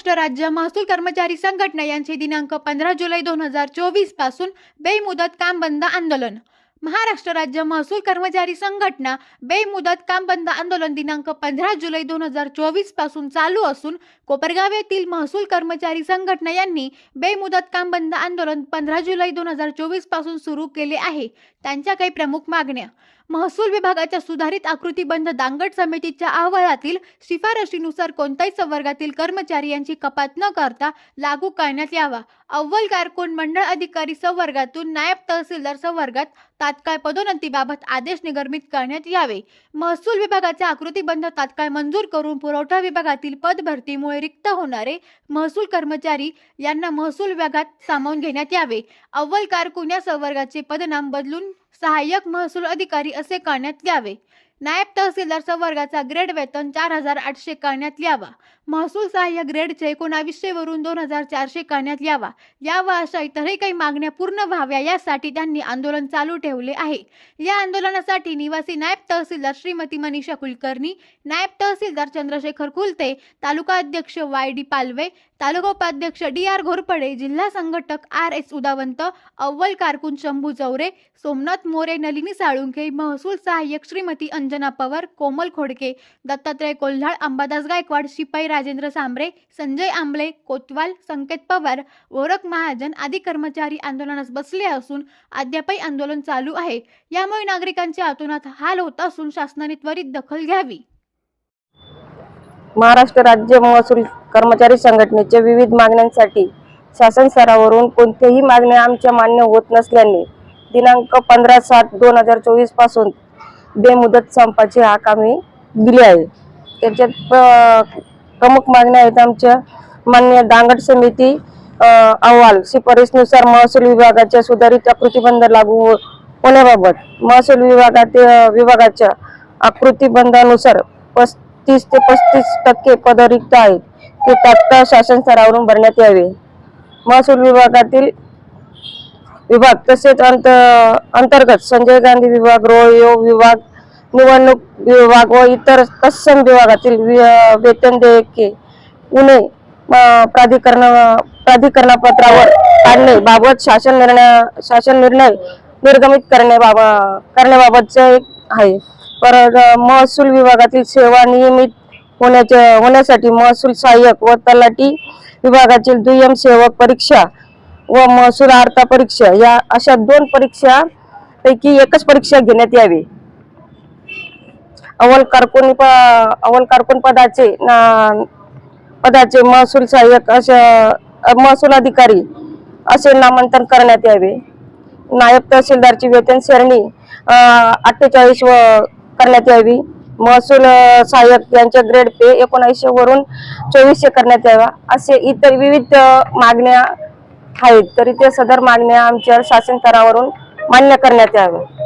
महाराष्ट्र राज्य महसूल कर्मचारी संघटना यांचे दिनांक पंधरा जुलै दोन हजार चोवीसपासून बेमुदत काम बंद आंदोलन. महाराष्ट्र राज्य महसूल कर्मचारी संघटना बेमुदत काम बंद आंदोलन दिनांक पंधरा जुलै दोन हजार चोवीसपासून चालू असून कोपरगाव येथील महसूल कर्मचारी संघटना यांनी बेमुदत काम बंद आंदोलन पंधरा जुलै दोन हजार चोवीसपासून सुरू केले आहे. त्यांच्या काही प्रमुख मागण्या. महसूल विभागाच्या सुधारित आकृतीबंध दांगट समितीच्या अहवालातील शिफारशीनुसार कोणत्याही संवर्गातील कर्मचारी यांची कपात न करता लागू करण्यात यावा. अव्वल कारकून मंडळ अधिकारी संवर्गातून नायब तहसीलदार संवर्गात तात्काळ पदोन्नतीबाबत आदेश निर्गमित करण्यात यावे. महसूल विभागाचे आकृतीबंध तात्काळ मंजूर करून पुरवठा विभागातील पदभरतीमुळे रिक्त होणारे महसूल कर्मचारी यांना महसूल विभागात सामावून घेण्यात यावे. अव्वल कारकून या संवर्गाचे पदनाम बदलून सहाय्यक महसूल अधिकारी असे करण्यात यावे. नायब तहसीलदार संवर्गाचा ग्रेड वेतन चार हजार आठशे करण्यात यावा. महसूल सहाय्यक ग्रेडचे एकोणावीसशे वरून दोन हजार चारशे करण्यात यावा. यावा अशा इतरही काही मागण्या पूर्ण व्हाव्या यासाठी त्यांनी आंदोलन चालू ठेवले आहे. या आंदोलनासाठी निवासी नायब तहसीलदार श्रीमती मनीषा कुलकर्णी नायब तहसीलदार चंद्रशेखर कुलते तालुका अध्यक्ष वाय डी पालवे तालुका उपाध्यक्ष डी आर घोरपडे जिल्हा संघटक आर एस उदावंत अव्वल कारकून शंभू चौरे सोमनाथ मोरे नलिनी साळुंखे महसूल सहाय्यक श्रीमती रंजना पवार कोमल खोडके दत्तात्रय कोल्हाळ अंबादास गायकवाड शिपाई राजेंद्र सांबरे संजय आंबळे कोतवाल संकेत पवार ओरक महाजन आदी कर्मचारी आंदोलनास बसले असून अद्यापही आंदोलन चालू आहे. यामुळे नागरिकांच्या आतोनात हाल होत असून शासनाने त्वरित दखल घ्यावी. महाराष्ट्र राज्य महसूल कर्मचारी संघटनेच्या विविध मागण्यांसाठी शासन स्तरावरून कोणत्याही मागण्या आमच्या मान्य होत नसल्याने दिनांक पंधरा सात दोन हजार चोवीसपासून बेमुदत संपाची हाक आम्ही दिली आहे. त्याच्यात प्रमुख मागण्या आहेत आमच्या मान्य दांगट समिती अहवाल शिफारसनुसार महसूल विभागाच्या सुधारित आकृतीबंध लागू हो- होण्याबाबत महसूल विभागात विभागाच्या आकृतीबंधानुसार पस्तीस ते पस्तीस टक्के पद रिक्त आहेत ते तात्काळ शासन स्तरावरून भरण्यात यावे. महसूल विभागातील विभाग तसेच अंत अंतर्गत संजय गांधी विभाग रोहयोग विभाग निवडणूक विभाग व इतर तत्सम विभागातील वेतन देयके उणे प्राधिकरण प्राधिकरणापत्रावर काढणे बाबत शासन निर्णय शासन निर्णय निर्गमित करण्याबाबत करण्याबाबतचे एक आहे. परत महसूल विभागातील सेवा नियमित होण्याच्या होण्यासाठी महसूल सहाय्यक व तलाठी विभागातील दुय्यम सेवक परीक्षा व महसूल अर्थ परीक्षा या अशा दोन परीक्षा पैकी एकच परीक्षा घेण्यात यावी. अव्वल कारकुनी प अव्वल कारकुन पदाचे पदाचे महसूल सहाय्यक अशा महसूल अधिकारी असे नामांतरण करण्यात यावे. नायब तहसीलदारची वेतन सरणी अठ्ठेचाळीस व करण्यात यावी. महसूल सहाय्यक यांच्या ग्रेड पे एकोणऐंशी वरून चोवीसशे करण्यात यावा. असे इतर विविध मागण्या आहेत. तरी ते सदर मागण्या आमच्या शासन स्तरावरून मान्य करण्यात याव्या